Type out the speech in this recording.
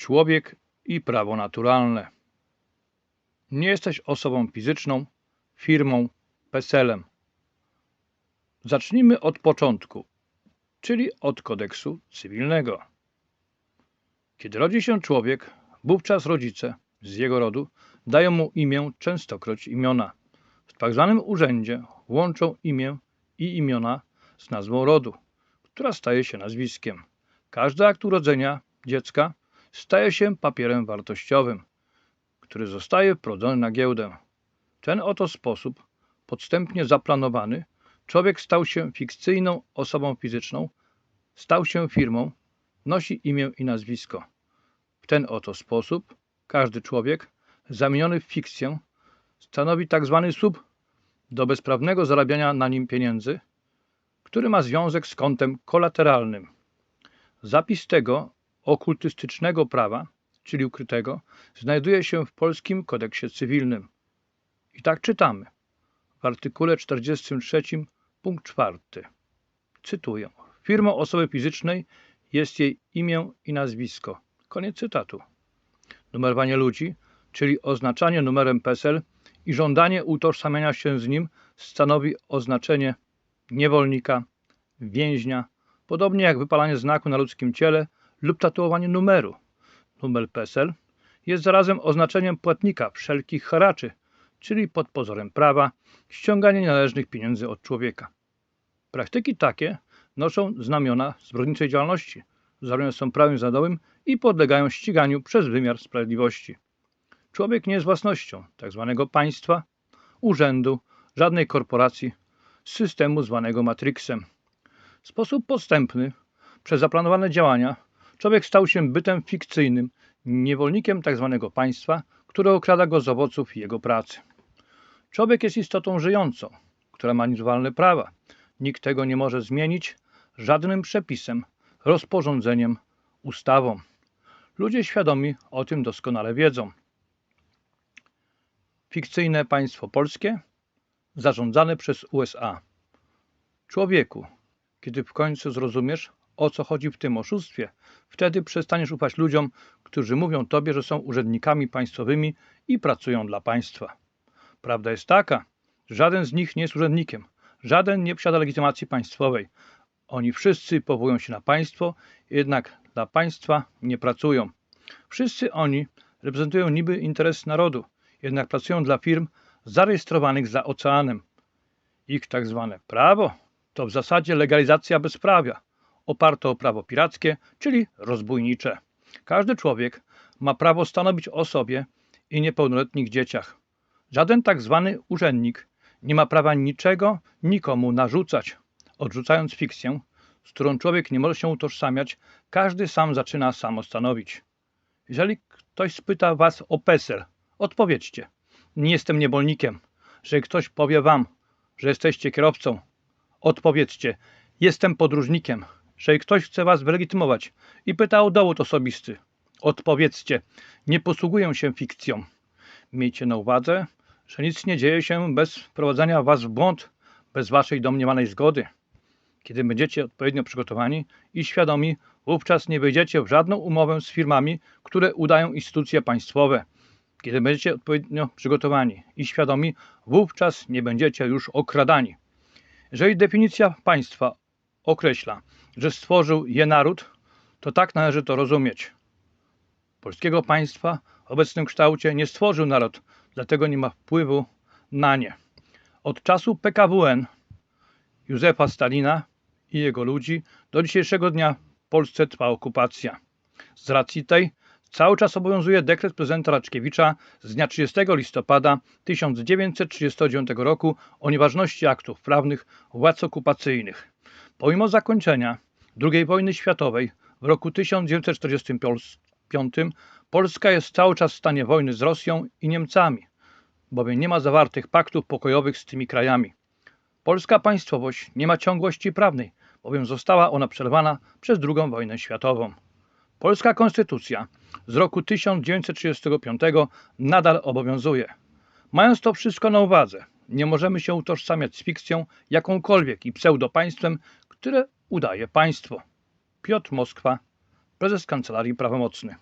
Człowiek i prawo naturalne. Nie jesteś osobą fizyczną, firmą, PESEL-em. Zacznijmy od początku, czyli od kodeksu cywilnego. Kiedy rodzi się człowiek, wówczas rodzice z jego rodu dają mu imię, częstokroć imiona. W tak zwanym urzędzie łączą imię i imiona z nazwą rodu, która staje się nazwiskiem. Każdy akt urodzenia dziecka staje się papierem wartościowym, który zostaje wprowadzony na giełdę. W ten oto sposób, podstępnie zaplanowany, człowiek stał się fikcyjną osobą fizyczną, stał się firmą, nosi imię i nazwisko. W ten oto sposób każdy człowiek zamieniony w fikcję stanowi tak zwany słup do bezprawnego zarabiania na nim pieniędzy, który ma związek z kontem kolateralnym. Zapis tego okultystycznego prawa, czyli ukrytego, znajduje się w polskim kodeksie cywilnym. I tak czytamy w artykule 43 punkt 4. Cytuję. Firmą osoby fizycznej jest jej imię i nazwisko. Koniec cytatu. Numerowanie ludzi, czyli oznaczanie numerem PESEL i żądanie utożsamiania się z nim stanowi oznaczenie niewolnika, więźnia, podobnie jak wypalanie znaku na ludzkim ciele lub tatuowanie numeru. Numer PESEL jest zarazem oznaczeniem płatnika wszelkich haraczy, czyli pod pozorem prawa ściąganie należnych pieniędzy od człowieka. Praktyki takie noszą znamiona zbrodniczej działalności, zabronione są prawem zadowym i podlegają ściganiu przez wymiar sprawiedliwości. Człowiek nie jest własnością tzw. państwa, urzędu, żadnej korporacji, systemu zwanego Matrixem. W sposób podstępny, przez zaplanowane działania, człowiek stał się bytem fikcyjnym, niewolnikiem tzw. państwa, które okrada go z owoców jego pracy. Człowiek jest istotą żyjącą, która ma niezwalne prawa. Nikt tego nie może zmienić żadnym przepisem, rozporządzeniem, ustawą. Ludzie świadomi o tym doskonale wiedzą. Fikcyjne państwo polskie zarządzane przez USA. Człowieku, kiedy w końcu zrozumiesz, o co chodzi w tym oszustwie, wtedy przestaniesz ufać ludziom, którzy mówią tobie, że są urzędnikami państwowymi i pracują dla państwa. Prawda jest taka, żaden z nich nie jest urzędnikiem, żaden nie posiada legitymacji państwowej. Oni wszyscy powołują się na państwo, jednak dla państwa nie pracują. Wszyscy oni reprezentują niby interes narodu, jednak pracują dla firm zarejestrowanych za oceanem. Ich tak zwane prawo to w zasadzie legalizacja bezprawia, oparte o prawo pirackie, czyli rozbójnicze. Każdy człowiek ma prawo stanowić o sobie i niepełnoletnich dzieciach. Żaden tak zwany urzędnik nie ma prawa niczego nikomu narzucać. Odrzucając fikcję, z którą człowiek nie może się utożsamiać, każdy sam zaczyna samo stanowić. Jeżeli ktoś spyta was o PESEL, odpowiedzcie. Nie jestem niewolnikiem. Że ktoś powie wam, że jesteście kierowcą, odpowiedzcie. Jestem podróżnikiem. Jeżeli ktoś chce was wylegitymować i pyta o dowód osobisty, odpowiedzcie. Nie posługuję się fikcją. Miejcie na uwadze, że nic nie dzieje się bez wprowadzania was w błąd, bez waszej domniemanej zgody. Kiedy będziecie odpowiednio przygotowani i świadomi, wówczas nie wejdziecie w żadną umowę z firmami, które udają instytucje państwowe. Kiedy będziecie odpowiednio przygotowani i świadomi, wówczas nie będziecie już okradani. Jeżeli definicja państwa określa, że stworzył je naród, to tak należy to rozumieć. Polskiego państwa w obecnym kształcie nie stworzył naród, dlatego nie ma wpływu na nie. Od czasu PKWN Józefa Stalina i jego ludzi do dzisiejszego dnia w Polsce trwa okupacja. Z racji tej cały czas obowiązuje dekret prezydenta Raczkiewicza z dnia 30 listopada 1939 roku o nieważności aktów prawnych władz okupacyjnych. Pomimo zakończenia II wojny światowej w roku 1945 Polska jest cały czas w stanie wojny z Rosją i Niemcami, bowiem nie ma zawartych paktów pokojowych z tymi krajami. Polska państwowość nie ma ciągłości prawnej, bowiem została ona przerwana przez II wojnę światową. Polska konstytucja z roku 1935 nadal obowiązuje. Mając to wszystko na uwadze, nie możemy się utożsamiać z fikcją jakąkolwiek i pseudopaństwem, które udaje państwo. Piotr Moskwa, prezes Kancelarii Prawomocny.